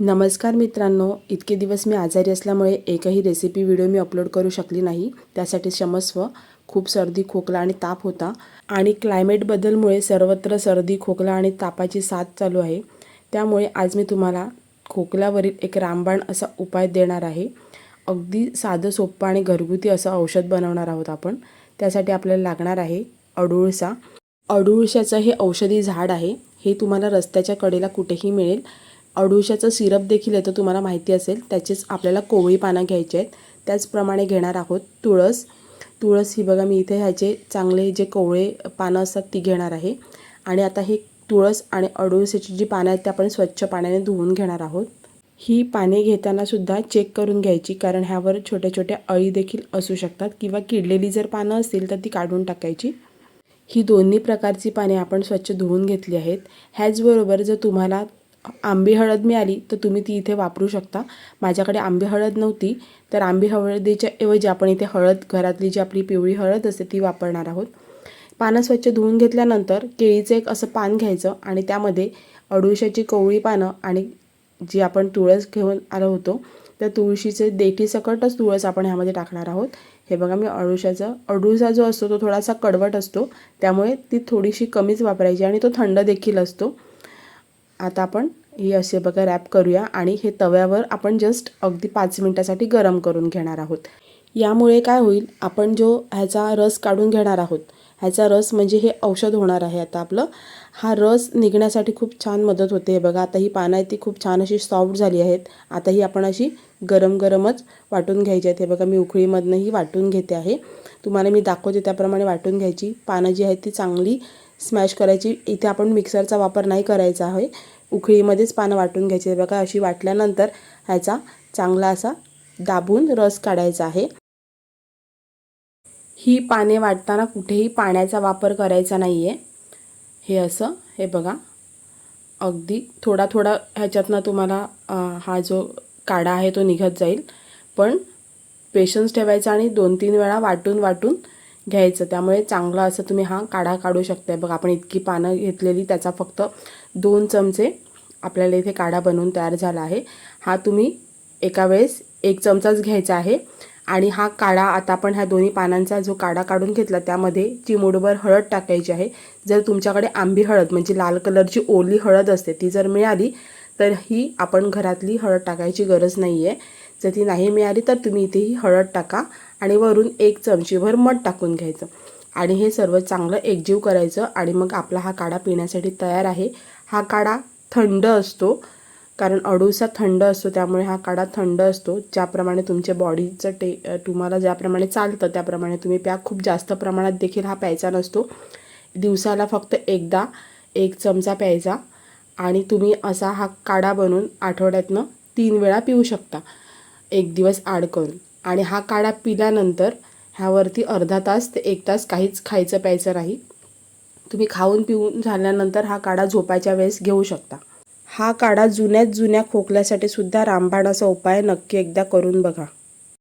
नमस्कार मित्रांनो इतके दिवस मी आजारी असल्यामुळे एकही रेसिपी व्हिडिओ मी अपलोड करू शकली नाही. त्यासाठी क्षमस्व खूप सर्दी खोकला आणि ताप होता आणि क्लायमेट बदलमुळे सर्वत्र सर्दी खोकला आणि तापाची साथ चालू आहे. त्यामुळे आज मी तुम्हाला खोकल्यावरील एक रामबाण असा उपाय देणार आहे. अगदी साधं सोपं आणि घरगुती असं औषध बनवणार आहोत आपण. त्यासाठी आपल्याला लागणार आहे अडुळसा. अडुळशाचं हे औषधी झाड आहे. हे तुम्हाला रस्त्याच्या कडेला कुठेही मिळेल. अडुशाचं सिरप देखील येतं तुम्हाला माहिती असेल. त्याचेच आपल्याला कोवळी पानं घ्यायचे आहेत. त्याचप्रमाणे घेणार आहोत तुळस. तुळस ही बघा मी इथे ह्याचे चांगले जे कोवळे पानं असतात ती घेणार आहे. आणि आता हे तुळस आणि अडुळशाची जी पानं आहेत ते आपण स्वच्छ पाण्याने धुवून घेणार आहोत. ही पाने घेतानासुद्धा चेक करून घ्यायची कारण ह्यावर छोट्या छोट्या अळी देखील असू शकतात किंवा किडलेली जर पानं असतील तर ती काढून टाकायची. ही दोन्ही प्रकारची पाने आपण स्वच्छ धुवून घेतली आहेत. ह्याचबरोबर जर तुम्हाला आंबी हळद मिळाली तर तुम्ही ती इथे वापरू शकता. माझ्याकडे आंबी हळद नव्हती तर आंबी हळदीच्या ऐवजी आपण इथे हळद घरातली जी आपली पिवळी हळद असते ती वापरणार आहोत. पानं स्वच्छ धुवून घेतल्यानंतर केळीचं एक असं पान घ्यायचं आणि त्यामध्ये अडुळशाची कोवळी पानं आणि जी आपण तुळस घेऊन आलो होतो त्या तुळशीचे देठी सकटच तुळस आपण ह्यामध्ये टाकणार आहोत. हे बघा मी अडुळशाचं अडुळसा जो असतो तो थोडासा कडवट असतो. त्यामुळे ती थोडीशी कमीच वापरायची आणि तो थंड देखील असतो. आता आपण ही असे बघा रॅप करूया आणि हे तव्यावर आपण जस्ट अगदी पाच मिनटासाठी गरम करून घेणार आहोत. यामुळे काय होईल आपण जो ह्याचा रस काढून घेणार आहोत ह्याचा रस म्हणजे हे औषध होणार आहे आता आपलं. हा रस निघण्यासाठी खूप छान मदत होते. बघा आता ही पानं आहे ती खूप छान अशी सॉफ्ट झाली आहेत. आता ही आपण अशी गरम गरमच वाटून घ्यायची आहेत. हे बघा मी उकळीमधनंही वाटून घेते आहे. तुम्हाला मी दाखवते त्याप्रमाणे वाटून घ्यायची. पानं जी आहेत ती चांगली स्मॅश करायची. इथे आपण मिक्सरचा वापर नाही करायचा आहे. उकळीमध्येच पानं वाटून घ्यायची. बघा अशी वाटल्यानंतर ह्याचा चांगला असा दाबून रस काढायचा आहे. ही पाने वाटताना कुठेही पाण्याचा वापर करायचा नाही आहे हे असं हे बघा. अगदी थोडा थोडा ह्याच्यातनं तुम्हाला हा जो काढा आहे तो निघत जाईल. पण पेशन्स ठेवायचा आणि दोन तीन वेळा वाटून वाटून घ्यायचं. त्यामुळे चांगला असं तुम्ही हा काढा काढू शकताय. बघा आपण इतकी पानं घेतलेली त्याचा फक्त दोन चमचे आपल्याला इथे काढा बनवून तयार झाला आहे. हा तुम्ही एका वेळेस एक चमचाच घ्यायचा आहे. आणि हा काढा आता आपण ह्या दोन्ही पानांचा जो काढा काढून घेतला त्यामध्ये चिमूडभर हळद टाकायची आहे. जर तुमच्याकडे आंबी हळद म्हणजे लाल कलरची ओली हळद असते ती जर मिळाली तर ही आपण घरातली हळद टाकायची गरज नाही आहे जर ती नाही मिळाली तर तुम्ही इथे ही हळद टाका आणि वरून एक चमचीभर मध टाकून घ्यायचं. आणि हे सर्व चांगलं एकजीव करायचं आणि मग आपला हा काढा पिण्यासाठी तयार आहे. हा काढा थंड असतो कारण अडूसा थंड असतो त्यामुळे हा काढा थंड असतो. ज्याप्रमाणे तुमच्या बॉडीचं टे तुम्हाला ज्याप्रमाणे चालतं त्याप्रमाणे तुम्ही प्या. खूप जास्त प्रमाणात देखील हा प्यायचा नसतो. दिवसाला फक्त एकदा एक चमचा प्यायचा आणि तुम्ही असा हा काढा बनवून आठवड्यातनं तीन वेळा पिऊ शकता. एक दिवस आड करून आणि हा काढा पिल्यानंतर ह्यावरती अर्धा तास ते एक तास काहीच खायचं प्यायचं नाही. तुम्ही खाऊन पिऊन झाल्यानंतर हा काढा झोपायच्या वेळेस घेऊ शकता. हा काढा जुन्यात जुन्या खोकल्यासाठी सुद्धा रामबाण असा उपाय नक्की एकदा करून बघा.